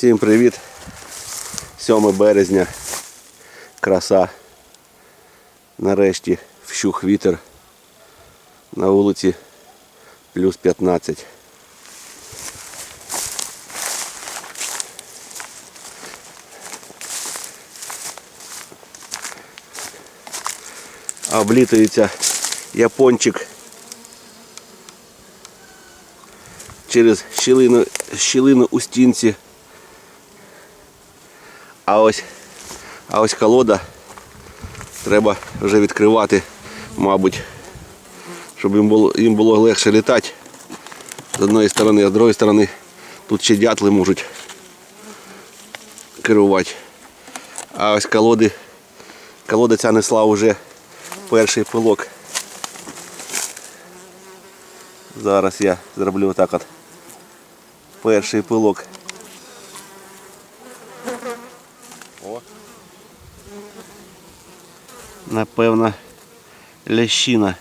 Всім привіт! 7 березня. Краса. Нарешті вщух вітер. На вулиці плюс 15. А облітується япончик через щілину, щілину у стінці. А ось, а ось колода треба вже відкривати, мабуть, щоб їм було, їм було легше літати з одної сторони, а з другої сторони тут ще дятли можуть керувати. А ось колоди, колода ця несла вже перший пилок. Зараз я зроблю отак от. Перший пилок. Напевно, лящина.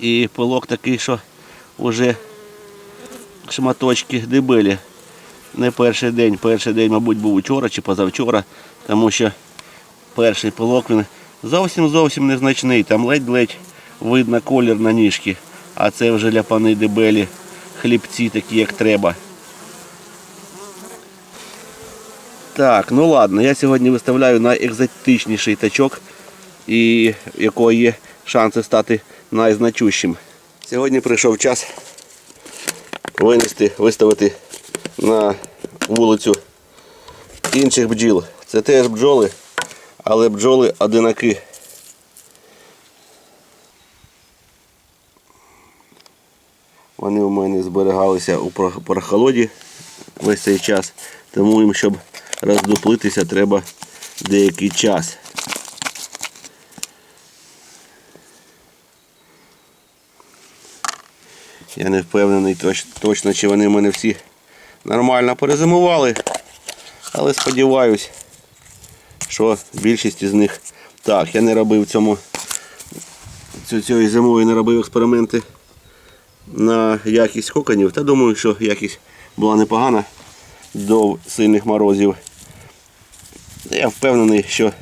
І пилок такий, що вже шматочки дебелі. Не перший день. Перший день, мабуть, був вчора чи позавчора, тому що перший пилок він зовсім зовсім незначний. Там ледь-ледь видно колір на ніжки. А це вже ляпани дебелі, хлібці такі, як треба. Так, ну ладно, я сьогодні виставляю найекзотичніший тачок, і якого є шанси стати найзначущим. Сьогодні прийшов час винести, виставити на вулицю інших бджіл. Це теж бджоли, але бджоли одинаки. Вони у мене зберігалися у прохолоді весь цей час, тому їм, щоб роздуплитися, треба деякий час. Я не впевнений точно, чи вони в мене всі нормально перезимували, але сподіваюсь, що більшість із них так, я не робив цьому цієї зимової не робив експерименти на якість коконів, та думаю, що якість була непогана до сильних морозів. Я впевнений, що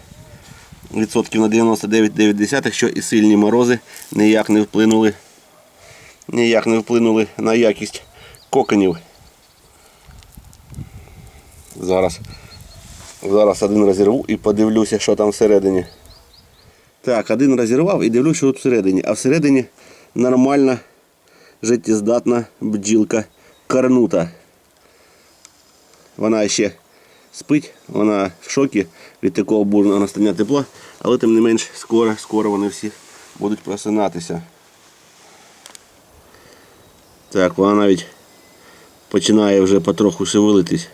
відсотків на 99,9, що і сильні морози ніяк не вплинули, ніяк не вплинули на якість коконів. Зараз, зараз один розірву і подивлюся, що там всередині. Так, один розірвав і дивлюся, що тут всередині. А всередині нормальна життєздатна бджілка карнута. Вона ще спить, вона в шокі від такого бурного настання тепла, але тим не менш скоро, скоро вони всі будуть просинатися. Так, вона навіть починає вже потроху шевелитись.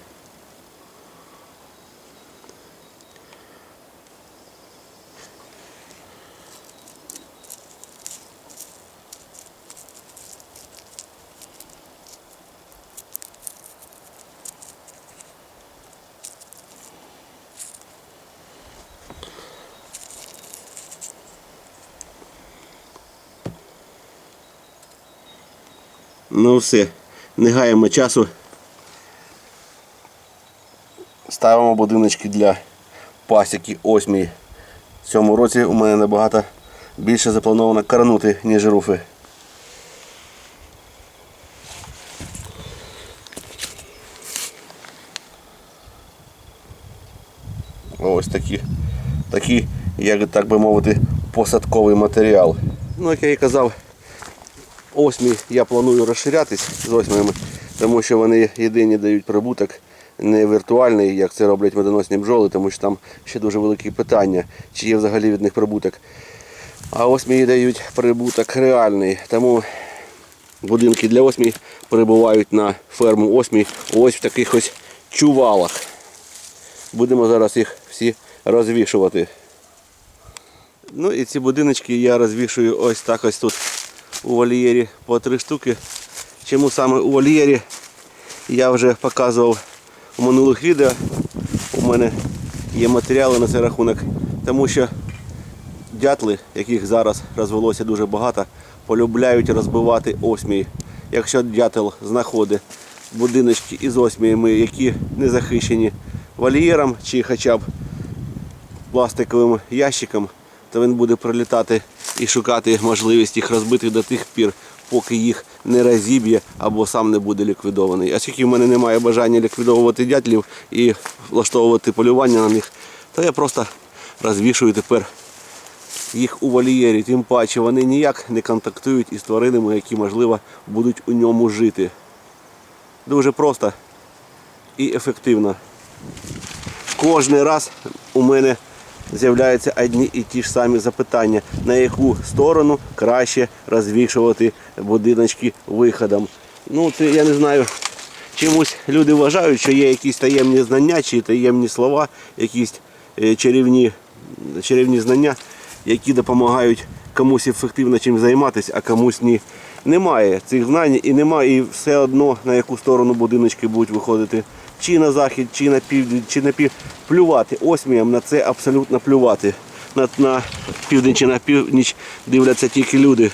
Ну все, не гаємо часу. Ставимо будиночки для пасіки осьмій. В цьому році у мене набагато більше заплановано карнути, ніж руфи. Ось такі, такі, як так би мовити, посадковий матеріал. Ну, як я і казав, Осьмі я планую розширятись з осьмими, тому що вони єдині дають прибуток не віртуальний, як це роблять медоносні бджоли, тому що там ще дуже великі питання, чи є взагалі від них прибуток. А осьмі дають прибуток реальний. Тому будинки для осьмі прибувають на ферму осьмі ось в таких ось чувалах. Будемо зараз їх всі розвішувати. Ну і ці будиночки я розвішую ось так ось тут у вольєрі по три штуки. Чому саме у вольєрі я вже показував у минулих відео. У мене є матеріали на цей рахунок, тому що дятли, яких зараз розвелося дуже багато, полюбляють розбивати осмій. Якщо дятел знаходить будиночки із осміями, які не захищені вольєром чи хоча б пластиковим ящиком, то він буде прилітати і шукати можливість їх розбити до тих пір, поки їх не розіб'є або сам не буде ліквідований. А оскільки в мене немає бажання ліквідовувати дятлів і влаштовувати полювання на них, то я просто розвішую тепер їх у вольєрі. Тим паче вони ніяк не контактують із тваринами, які, можливо, будуть у ньому жити. Дуже просто і ефективно. Кожний раз у мене з'являються одні і ті ж самі запитання, на яку сторону краще розвішувати будиночки виходом. Ну, це я не знаю. Чомусь люди вважають, що є якісь таємні знання чи таємні слова, якісь е, чарівні, чарівні знання, які допомагають комусь ефективно чим займатися, а комусь ні. Немає цих знань і немає, і все одно на яку сторону будиночки будуть виходити. Чи на захід, чи на південь, чи на пів. Плювати. Осміям на це абсолютно плювати. На, на південь чи на північ дивляться тільки люди.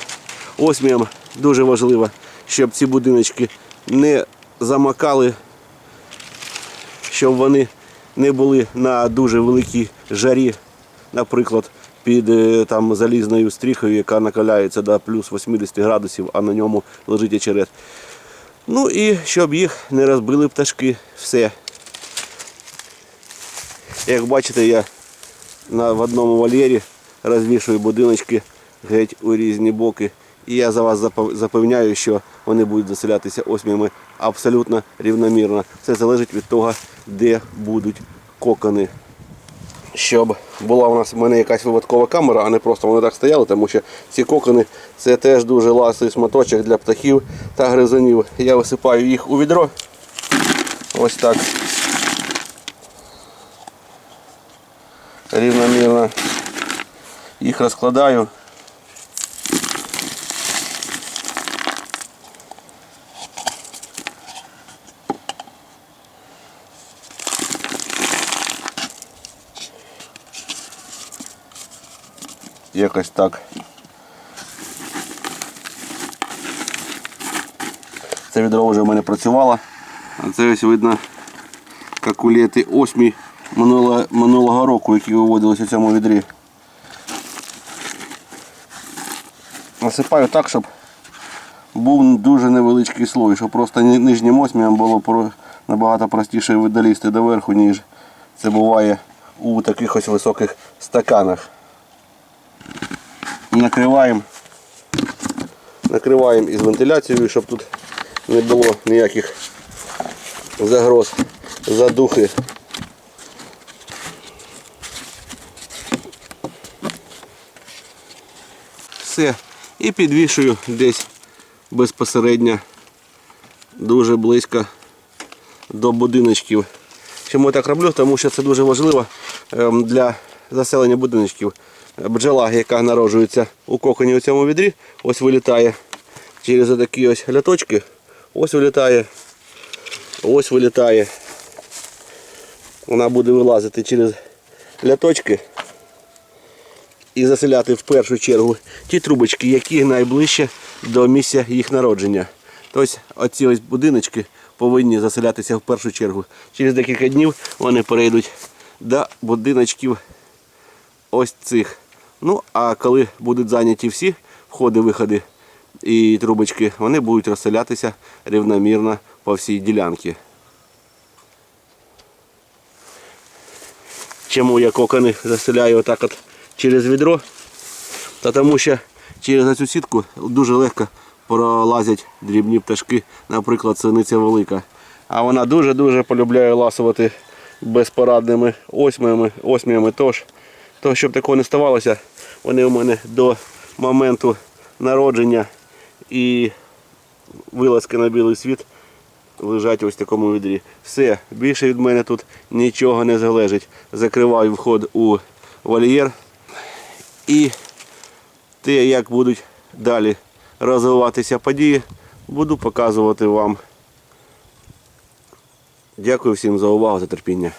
Осміям дуже важливо, щоб ці будиночки не замакали, щоб вони не були на дуже великій жарі, наприклад, під е, там, залізною стріхою, яка накаляється до плюс 80 градусів, а на ньому лежить очерет. Ну і щоб їх не розбили пташки. Все. Як бачите, я на, в одному вольєрі розвішую будиночки геть у різні боки. І я за вас запевняю, що вони будуть заселятися осміями абсолютно рівномірно. Все залежить від того, де будуть кокони. Щоб була у нас в мене якась виводкова камера, а не просто вони так стояли, тому що ці кокони це теж дуже ласий шматочок для птахів та гризунів. Я висипаю їх у відро. Ось так. Рівномірно їх розкладаю. Якось так. Це відро вже в мене працювало. А це ось видно какулети осмі минулого, минулого року, які виводилися у цьому відрі. Насипаю так, щоб був дуже невеличкий слой, щоб просто нижнім осміям було набагато простіше видалізти доверху, ніж це буває у таких ось високих стаканах. Накриваємо. Накриваємо із вентиляцією, щоб тут не було ніяких загроз задухи. Все. І підвішую десь безпосередньо дуже близько до будиночків. Чому я так роблю? Тому що це дуже важливо ем, для заселення будиночків. Бджола, яка народжується у коконі у цьому відрі, ось вилітає через такі ось ляточки. Ось вилітає, ось вилітає. Вона буде вилазити через ляточки і заселяти в першу чергу ті трубочки, які найближче до місця їх народження. Тобто оці ось будиночки повинні заселятися в першу чергу. Через декілька днів вони перейдуть до будиночків ось цих. Ну, а коли будуть зайняті всі входи-виходи і трубочки, вони будуть розселятися рівномірно по всій ділянці. Чому я кокони заселяю отак от через відро? Та тому що через цю сітку дуже легко пролазять дрібні пташки, наприклад, синиця велика. А вона дуже-дуже полюбляє ласувати безпорадними осьмями, осміями. Тож, то, щоб такого не ставалося, вони у мене до моменту народження і вилазки на білий світ лежать ось в такому відрі. Все, більше від мене тут нічого не залежить. Закриваю вход у вольєр. І те, як будуть далі розвиватися події, буду показувати вам. Дякую всім за увагу, за терпіння.